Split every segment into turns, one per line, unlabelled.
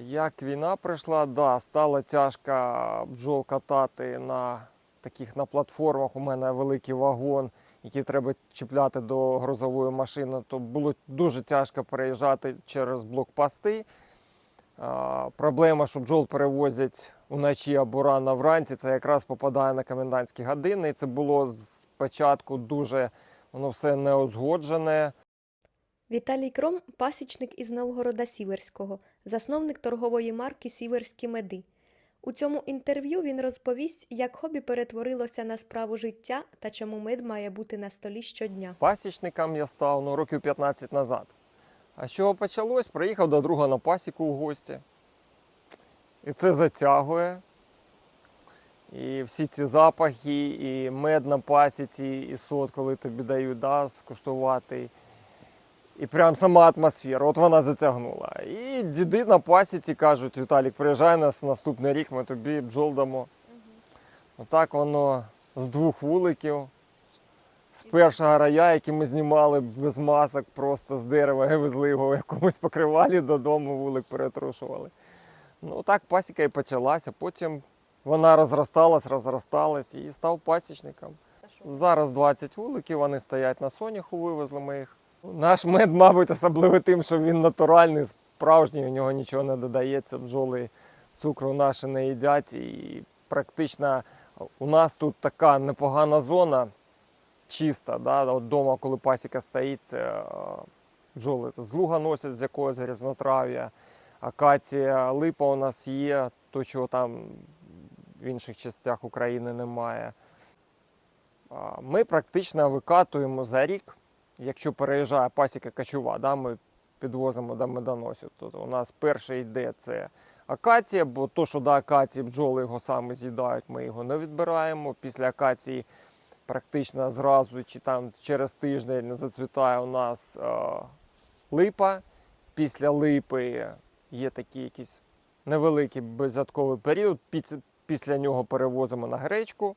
Як війна прийшла, да, стало тяжко бджол катати на таких на платформах. У мене великий вагон, який треба чіпляти до грузової машини. То було дуже тяжко переїжджати через блокпости. А, Проблема, що бджол перевозять уночі або рано вранці, це якраз попадає на комендантські години. І це було спочатку дуже воно все неузгоджене.
Віталій Кром – пасічник із Новгорода Сіверського, засновник торгової марки Сіверські меди. У цьому інтерв'ю він розповість, як хобі перетворилося на справу життя та чому мед має бути на столі щодня.
Пасічником я став ну, років 15 назад. А з чого почалось? Приїхав до друга на пасіку у гості. І це затягує. І всі ці запахи, і мед на пасіці, і сот, коли тобі дають да, скуштувати. І прям сама атмосфера, от вона затягнула. І діди на пасіці кажуть, Віталік, приїжджай нас наступний рік, ми тобі бджол дамо. Отак воно з двох вуликів з першого рая, який ми знімали без масок, просто з дерева і везли його в якомусь покривалі додому, вулик перетрушували. Ну так пасіка і почалася. Потім вона розросталась, розросталась і став пасічником. Зараз 20 вуликів, вони стоять на соняху, вивезли ми їх. Наш мед, мабуть, особливо тим, що він натуральний, справжній, у нього нічого не додається, бджоли цукру наші не їдять. І практично у нас тут така непогана зона, чиста. Да? От дома, коли пасіка стоїть, це бджоли з луга носять з якогось різнотрав'я, акація, липа у нас є, то чого там в інших частях України немає. Ми практично викатуємо за рік, якщо переїжджає пасіка качува, да, ми підвозимо до медоносів. Тобто у нас перший йде це акація, бо то, що до акації бджоли його саме з'їдають, ми його не відбираємо. Після акації практично зразу чи там через тиждень зацвітає у нас е, липа. Після липи є такий якийсь невеликий беззятковий період. Після нього перевозимо на гречку.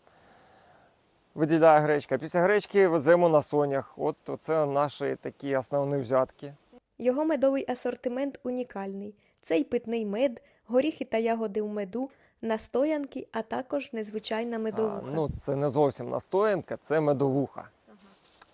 Виділяє гречка. Після гречки веземо на сонях. От це наші такі основні взятки.
Його медовий асортимент унікальний. Це й питний мед, горіхи та ягоди у меду, настоянки, а також незвичайна медовуха.
А, ну, це не зовсім настоянка, це медовуха.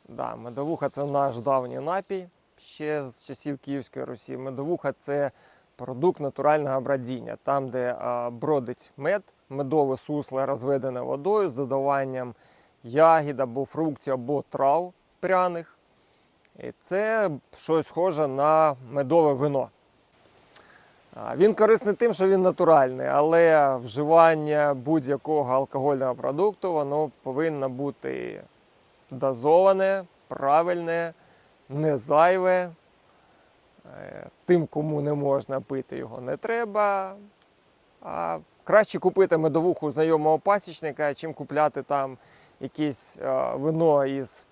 Да, медовуха це наш давній напій ще з часів Київської Русі. Медовуха це продукт натурального бродіння, там, де а, бродить мед, медове сусло розведене водою з додаванням ягід або фруктів, або трав пряних. І це щось схоже на медове вино. Він корисний тим, що він натуральний, але вживання будь-якого алкогольного продукту воно повинно бути дозоване, правильне, не зайве. Е, Тим, кому не можна пити, його не треба. А краще купити медовуху знайомого пасічника, чим купляти там якесь е, вино із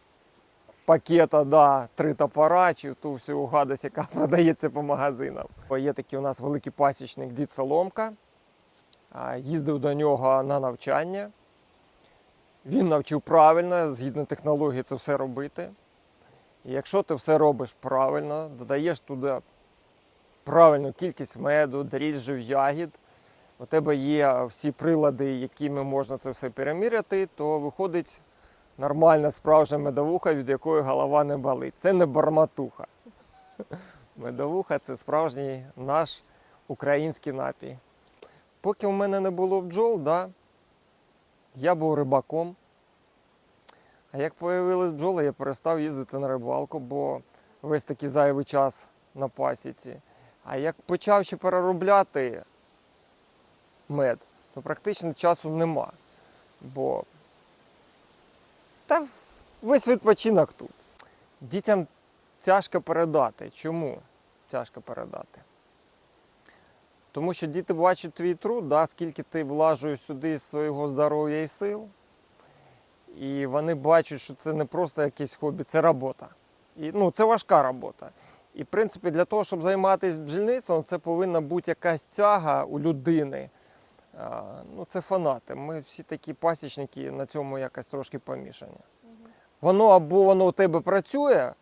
пакета да, три топора, чи ту всю гадость, яка продається по магазинам. Є такий у нас великий пасічник дід Соломка. Їздив до нього на навчання. Він навчив правильно, згідно технології, це все робити. І якщо ти все робиш правильно, додаєш туди правильну кількість меду, дріжджів, ягід, у тебе є всі прилади, якими можна це все переміряти, то виходить нормальна справжня медовуха, від якої голова не болить. Це не барматуха. Медовуха це справжній наш український напій. Поки у мене не було бджол, да, я був рибаком. А як появились бджоли, я перестав їздити на рибалку, бо весь такий зайвий час на пасіці. А як почав ще переробляти мед, то практично часу нема. Бо та весь відпочинок тут. Дітям тяжко передати. Чому тяжко передати? Тому що діти бачать твій труд, да, скільки ти влажуєш сюди свого здоров'я і сил. І вони бачать, що це не просто якесь хобі, це робота. І, ну, це важка робота. І, в принципі, для того, щоб займатися бджільництвом, це повинна бути якась тяга у людини. Ну, це фанати. Ми всі такі пасічники на цьому якось трошки помішані. Воно або воно у тебе працює,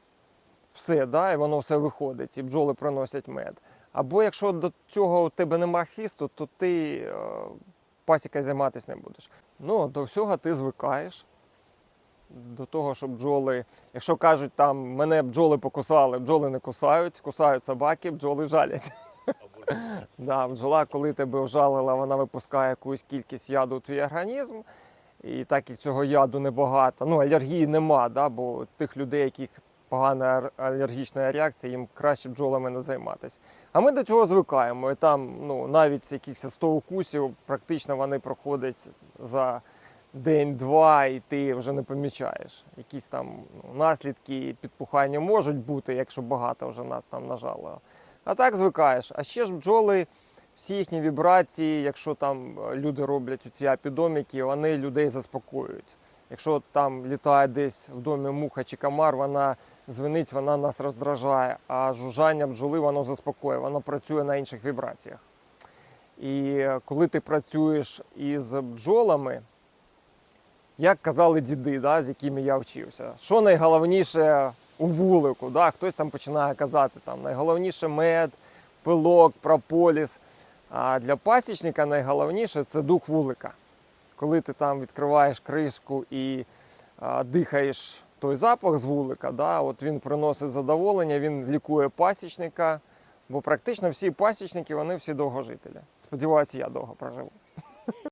все, да, і воно все виходить, і бджоли приносять мед. Або якщо до цього у тебе нема хисту, то ти е, пасікою займатися не будеш. Ну, до всього ти звикаєш. До того, що бджоли, якщо кажуть, там мене бджоли покусали, бджоли не кусають, кусають собаки, бджоли жалять. Да, бджола, коли тебе вжалила, вона випускає якусь кількість яду у твій організм. І так як цього яду небагато, ну алергії нема, да, бо тих людей, яких погана алергічна реакція, їм краще бджолами не займатися. А ми до цього звикаємо. І там ну, навіть якихось 100 укусів практично вони проходять за день-два, і ти вже не помічаєш. Якісь там ну, наслідки підпухання можуть бути, якщо багато вже нас там нажало. А так звикаєш. А ще ж бджоли, всі їхні вібрації, якщо там е, люди роблять ці апідоміки, вони людей заспокоюють. Якщо там літає десь в домі муха чи комар, вона звенить, вона нас роздражає, а жужжання бджоли воно заспокоює, воно працює на інших вібраціях. І е, коли ти працюєш із бджолами, як казали діди, да, з якими я вчився, що найголовніше у вулику? Да? Хтось там починає казати, там, найголовніше мед, пилок, прополіс. А для пасічника найголовніше це дух вулика. Коли ти там відкриваєш кришку і а, дихаєш той запах з вулика, да, от він приносить задоволення, він лікує пасічника, бо практично всі пасічники вони всі довгожителі. Сподіваюся, я довго проживу.